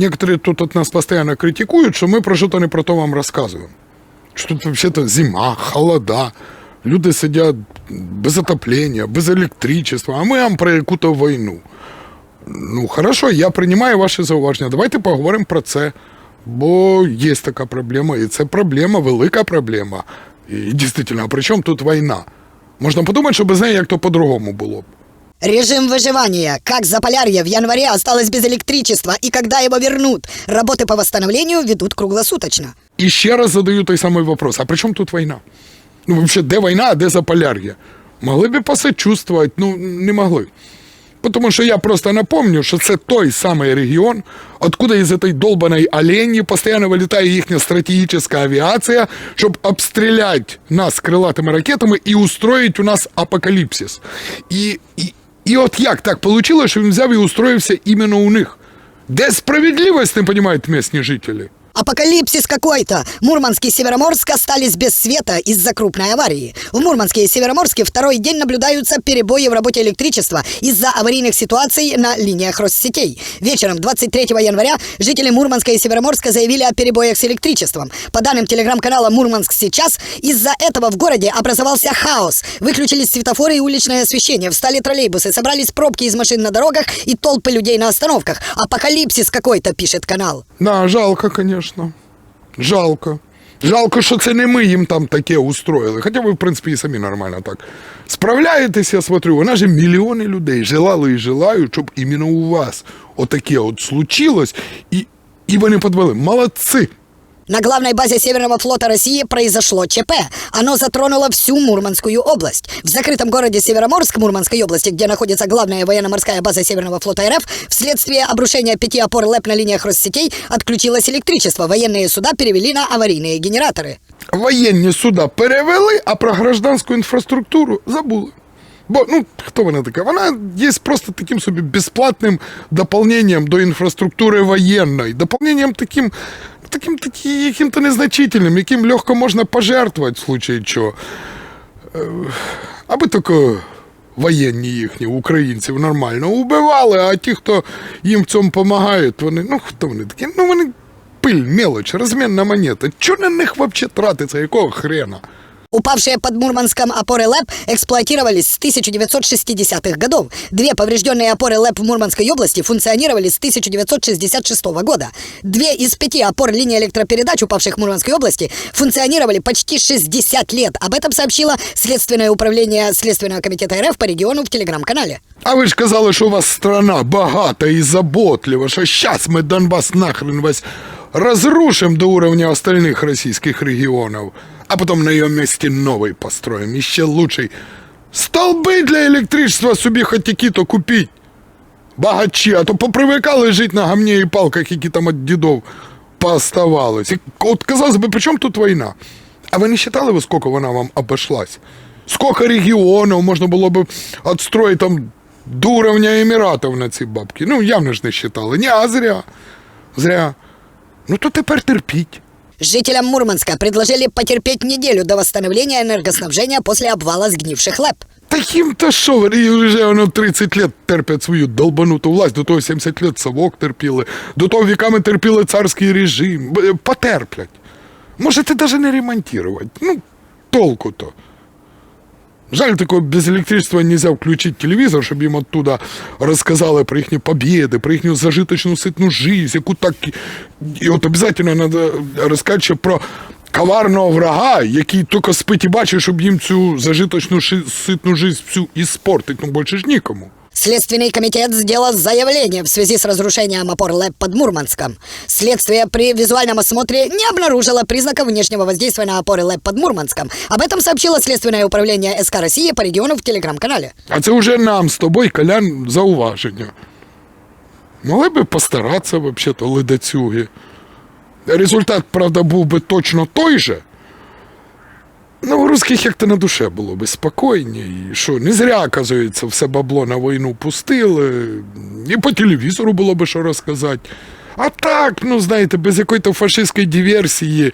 некоторые тут от нас постоянно критикуют, что мы про что-то не про то вам рассказываем. Что тут вообще-то зима, холода, люди сидять без отопления, без електричества, а ми вам про яку-то війну. Ну, хорошо, я приймаю ваші зауваження. Давайте поговоримо про це. Бо є така проблема, і це проблема, велика проблема. І дійсно, а при чому тут війна? Можна подумати, що без неї як то по-другому було б. Режим выживания. Как Заполярье в январе осталось без электричества и когда его вернут? Работы по восстановлению ведут круглосуточно. І ще раз задаю той самий вопрос: а при чому тут війна? Ну, взагалі, де війна, а де Заполяр'я? Могли б і посочувствувати, ну не могли. Потому що я просто напомню, що це той самий регіон, откуда із этой долбаної олені постійно вилітає їхня стратегічна авіація, щоб обстріляти нас крилатими ракетами і устроїть у нас апокаліпсис. І, і, і от як так вийшло, що він взяв і устроївся іменно у них? Де справедливість, не розуміють місні жителі? Апокалипсис какой-то! Мурманск и Североморск остались без света из-за крупной аварии. В Мурманске и Североморске второй день наблюдаются перебои в работе электричества из-за аварийных ситуаций на линиях Россетей. Вечером 23 января жители Мурманска и Североморска заявили о перебоях с электричеством. По данным телеграм-канала «Мурманск сейчас», из-за этого в городе образовался хаос. Выключились светофоры и уличное освещение, встали троллейбусы, собрались пробки из машин на дорогах и толпы людей на остановках. Апокалипсис какой-то, пишет канал. Да, жалко, конечно. Жалко. Жалко, що це не ми їм там таке устроїли. Хоча ви, в принципі, і самі нормально так справляєтесь, я смотрю. Вона же мільйони людей желали і желають, щоб іменно у вас отаке от случилось, і, і вони подвели. Молодці! На главной базе Северного флота России произошло ЧП. Оно затронуло всю Мурманскую область. В закрытом городе Североморск Мурманской области, где находится главная военно-морская база Северного флота РФ, вследствие обрушения пяти опор ЛЭП на линиях Россетей отключилось электричество. Военные суда перевели на аварийные генераторы. Воєнні суда перевели, а про гражданську інфраструктуру забули. Бо, ну, хто вона така? Вона є просто таким собі безплатним доповненням до інфраструктури воєнної, доповненням таким, таким, яким-то незначительним, яким легко можна пожертвувати в случае чого. Е, Аби тільки воєнні їхні, українців нормально убивали, а ті, хто їм в цьому допомагають, вони, ну хто вони такі? Ну вони пиль, мелочь, розмінна монета. Чого на них взагалі тратиться? Якого хрена? Упавшие под Мурманском опоры ЛЭП эксплуатировались с 1960-х годов. Две поврежденные опоры ЛЭП в Мурманской области функционировали с 1966 года. Две из пяти опор линии электропередач, упавших в Мурманской области, функционировали почти 60 лет. Об этом сообщило Следственное управление Следственного комитета РФ по региону в телеграм-канале. А ви ж казали, що у вас страна багата і заботлива, що щас ми Донбас нахрен весь разрушим до уровня остальных российских регионов, а потом на ее месте новый построим, еще лучший. Столби для електричества собі хоч які-то купіть. Багачі, а то попривикали жити на гамні і палках, які там від дідов пооставались. От казалось би, при чому тут війна? А ви не вважали, ви, скільки вона вам обошлась? Сколько регіонів можна було б відстроїти там до уровня Еміратів на ці бабки? Ну, явно ж не вважали. Ні, а зря. Зря. Ну то тепер терпіть. Жителям Мурманска предложили потерпеть неделю до восстановления энергоснабжения после обвала сгнивших ЛЭП. Таким-то що, вони вже воно 30 лет терпять свою долбануту власть, до того 70 лет совок терпіли, до того віками терпіли царський режим. Б- Потерплять. Можете навіть не ремонтувати. Ну, толку-то. Жаль, такого без електричества нельзя включить телевізор, щоб їм оттуда розказали про їхні побіди, про їхню зажиточну ситну жизнь, яку так. І от треба розказати ще про коварного врага, який тільки спить і бачить, щоб їм цю зажиточну ситну жизнь всю іспортить, ну більше ж нікому. Следственный комитет сделал заявление в связи с разрушением опор ЛЭП под Мурманском. Следствие при визуальном осмотре не обнаружило признаков внешнего воздействия на опоры ЛЭП под Мурманском. Об этом сообщило Следственное управление СК России по региону в телеграм-канале. А це вже нам з тобою, Колян, зауваження. Могли би постаратися, взагалі-то, ледацюги. Результат, правда, був би точно той же. Ну, у русських як-то на душе було би спокійні. Що, не зря, оказується, все бабло на війну пустили. І по телевізору було би що розказати. А так, ну, знаєте, без якоїсь фашистської диверсії.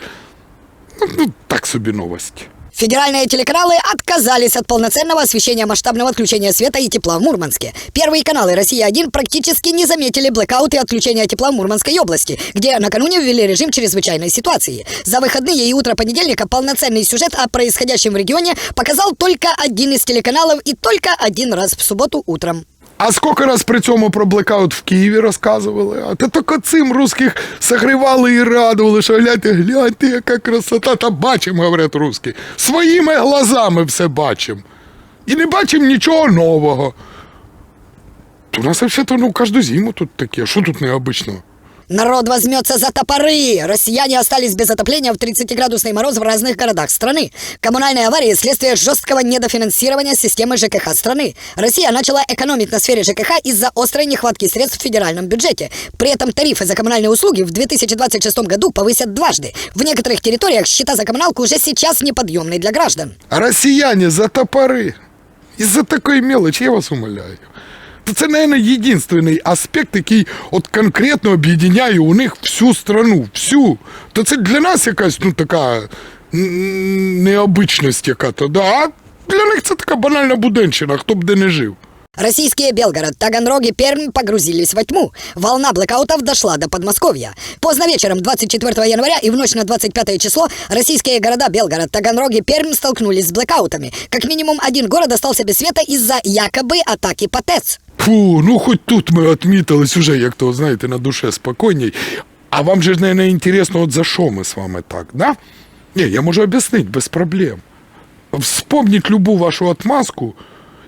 Ну, ну так собі новості. Федеральные телеканалы отказались от полноценного освещения масштабного отключения света и тепла в Мурманске. Первые каналы «Россия-1» практически не заметили блэкаут и отключения тепла в Мурманской области, где накануне ввели режим чрезвычайной ситуации. За выходные и утро понедельника полноценный сюжет о происходящем в регионе показал только один из телеканалов и только один раз в субботу утром. А скільки раз при цьому про блекаут в Києві розказували? А то тільки цим русських согрівали і радували, що гляньте, гляньте, яка красота. Та бачимо, говорять русські. Своїми глазами все бачимо. І не бачимо нічого нового. То у нас взагалі ну, кожну зиму тут таке. Що тут необычного? Народ возьмется за топоры. Россияне остались без отопления в 30-градусный мороз в разных городах страны. Коммунальные аварии – следствие жесткого недофинансирования системы ЖКХ страны. Россия начала экономить на сфере ЖКХ из-за острой нехватки средств в федеральном бюджете. При этом тарифы за коммунальные услуги в 2026 году повысят дважды. В некоторых территориях счета за коммуналку уже сейчас неподъемны для граждан. Россияне за топоры. Из-за такої мелочі, я вас умоляю То Це, наверное, єдиний аспект, який от конкретно об'єднає у них всю страну, всю. То це для нас якась ну така м, необичність яка-то, да? а для них це така банальна буденщина, хто б де не жив. Российские Белгород, Таганрог и Пермь погрузились во тьму. Волна блэкаутов дошла до Подмосковья. Поздно вечером 24 января и в ночь на 25 число российские города Белгород, Таганрог и Пермь столкнулись с блэкаутами. Как минимум один город остался без света из-за якобы атаки по ТЭЦ. Фу, ну хоч тут ми відмітились уже, як то, знаєте, на душе спокійній. А вам же, наверное, інтересно, от за що ми з вами так, да? Ні, я можу об'яснити без проблем. Вспомніть любу вашу отмазку,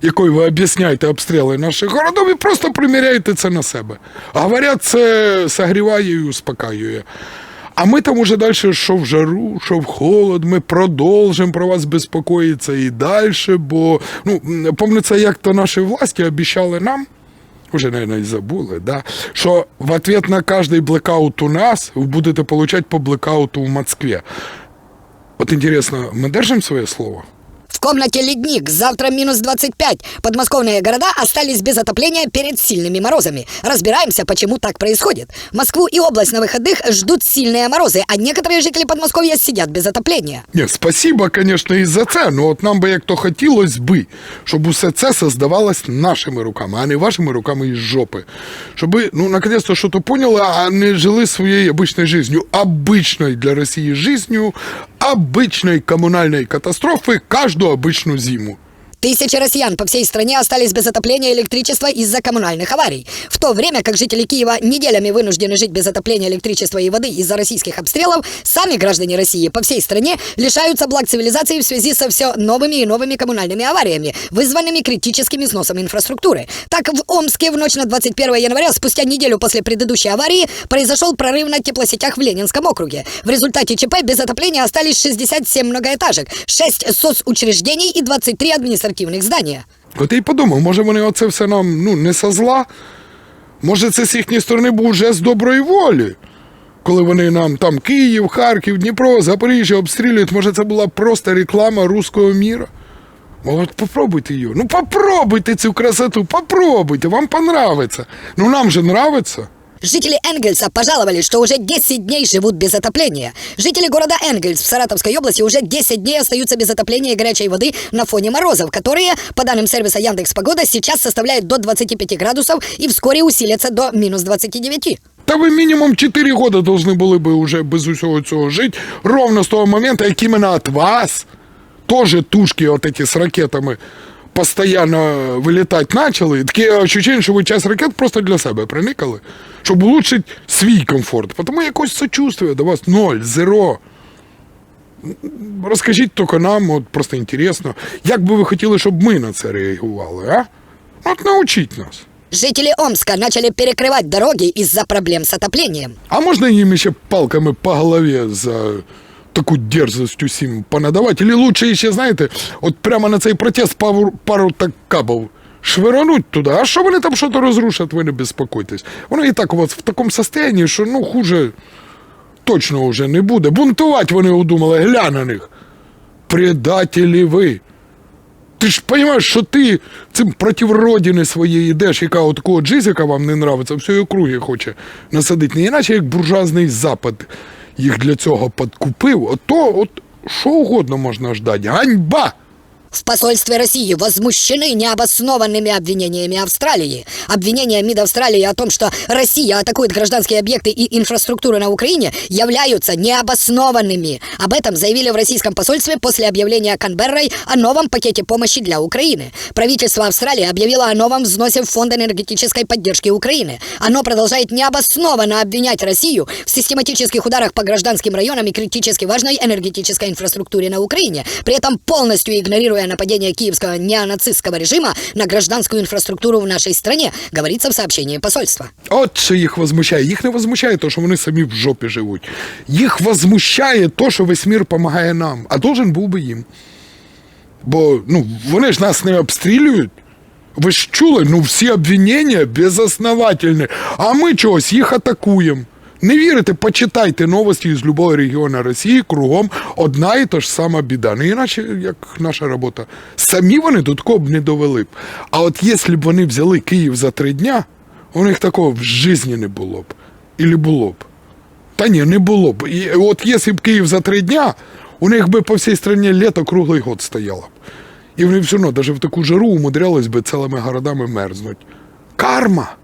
якою ви об'ясняєте обстріли наших городів, і просто приміряєте це на себе. Говорять, це согріває і успокаює. А ми там уже далі, що в жару, що в холод, ми продовжимо про вас безпокоїтися і далі, бо, ну, помниться, як то наші власті обіцяли нам, уже, наверное, і забули, да, що в ответ на кожний блекаут у нас ви будете получать по блекауту в Москве. От интересно, ми держимо своє слово? В комнате ледник, завтра минус 25. Подмосковные города остались без отопления перед сильными морозами. Разбираемся, почему так происходит. Москву и область на выходных ждут сильные морозы, а некоторые жители Подмосковья сидят без отопления. Ні, спасибо, конечно, і за це. Ну от нам би як то хотілося би, щоб усе це создавалось нашими руками, а не вашими руками із жопи. Щоб, ви, ну, наконец-то щось поняли, а не жили своєю обичною жизнью. Обичною для Росії жизнью, обичної комунальної катастрофи кожну обичну зиму. Тысячи россиян по всей стране остались без отопления и электричества из-за коммунальных аварий. В то время как жители Киева неделями вынуждены жить без отопления, электричества и воды из-за российских обстрелов, сами граждане России по всей стране лишаются благ цивилизации в связи со все новыми и новыми коммунальными авариями, вызванными критическим износом инфраструктуры. Так, в Омске в ночь на 21 января, спустя неделю после предыдущей аварии, произошел прорыв на теплосетях в Ленинском округе. В результате ЧП без отопления остались 67 многоэтажек, 6 соцучреждений и 23 административных здания. От я й подумав, може вони оце все нам ну, не со зла? Може, це з їхньої сторони був жест доброї волі? Коли вони нам там Київ, Харків, Дніпро, Запоріжжя обстрілюють, може це була просто реклама руського міра? От попробуйте її. Ну попробуйте цю красоту, попробуйте, вам понравиться. Ну нам же нравится. Жители Энгельса пожаловались, что уже 10 дней живут без отопления. Жители города Энгельс в Саратовской области уже 10 дней остаются без отопления и горячей воды на фоне морозов, которые, по данным сервиса Яндекс Погода, сейчас составляют до 25 градусов и вскоре усилятся до минус 29. Та ви мінімум 4 года должны були би уже без усього цього жити, ровно з того моменту, як іменно от вас тоже тушки от эти з ракетами постоянно вилітати почали. Таке ощущення, що ви час ракет просто для себе приникали, щоб улучшити свій комфорт. Тому якось сочувствие до вас ноль, зеро. Розкажіть тільки нам, от просто інтересно, як би ви хотіли, щоб ми на це реагували, а? От научіть нас. Жители Омска начали перекрывать дороги из-за проблем с отоплением. А можна їм ще палками по голові за таку дерзость усім понадавати? Или лучше ще, знаєте, от прямо на цей протест пару, пару так кабов швирануть туди, а що вони там щось розрушать, ви не безпокойтесь. Воно і так у вас в такому состоянии, що ну хуже точно вже не буде. Бунтувати вони удумали, глянь на них. Предателі ви. Ти ж розумієш, що ти цим проти родини своєї йдеш, яка от такого джизика вам не нравиться, всієї округи хоче насадити. Не іначе як буржуазний запад їх для цього підкупив. От то, от що угодно можна ждати. Ганьба! В посольстве России возмущены необоснованными обвинениями Австралии. Обвинения МИД Австралии о том, что Россия атакует гражданские объекты и инфраструктуру на Украине, являются необоснованными. Об этом заявили в российском посольстве после объявления Канберрой о новом пакете помощи для Украины. Правительство Австралии объявило о новом взносе в Фонд энергетической поддержки Украины. Оно продолжает необоснованно обвинять Россию в систематических ударах по гражданским районам и критически важной энергетической инфраструктуре на Украине, при этом полностью игнорируя нападение киевского неонацистского режима на гражданскую инфраструктуру в нашей стране, говорится в сообщении посольства. От що їх возмущає. Їх не возмущає то, що вони самі в жопі живуть. Їх возмущає то, що весь мір допомагає нам, а должен був би їм. Бо ну, вони ж нас не обстрілюють. Ви ж чули, ну всі обвинення безосновательні, а ми чогось їх атакуємо. Не вірите, почитайте новості з любого регіону Росії, кругом одна і та ж сама біда. Не іначе, як наша робота. Самі вони до такого б не довели б. А от якщо б вони взяли Київ за три дня, у них такого в житті не було б. Ілі було б. Та ні, не було б. І от якщо б Київ за три дня, у них би по всій країні літо круглий год стояло б. І вони все одно, навіть в таку жару умудрялись би цілими городами мерзнуть. Карма!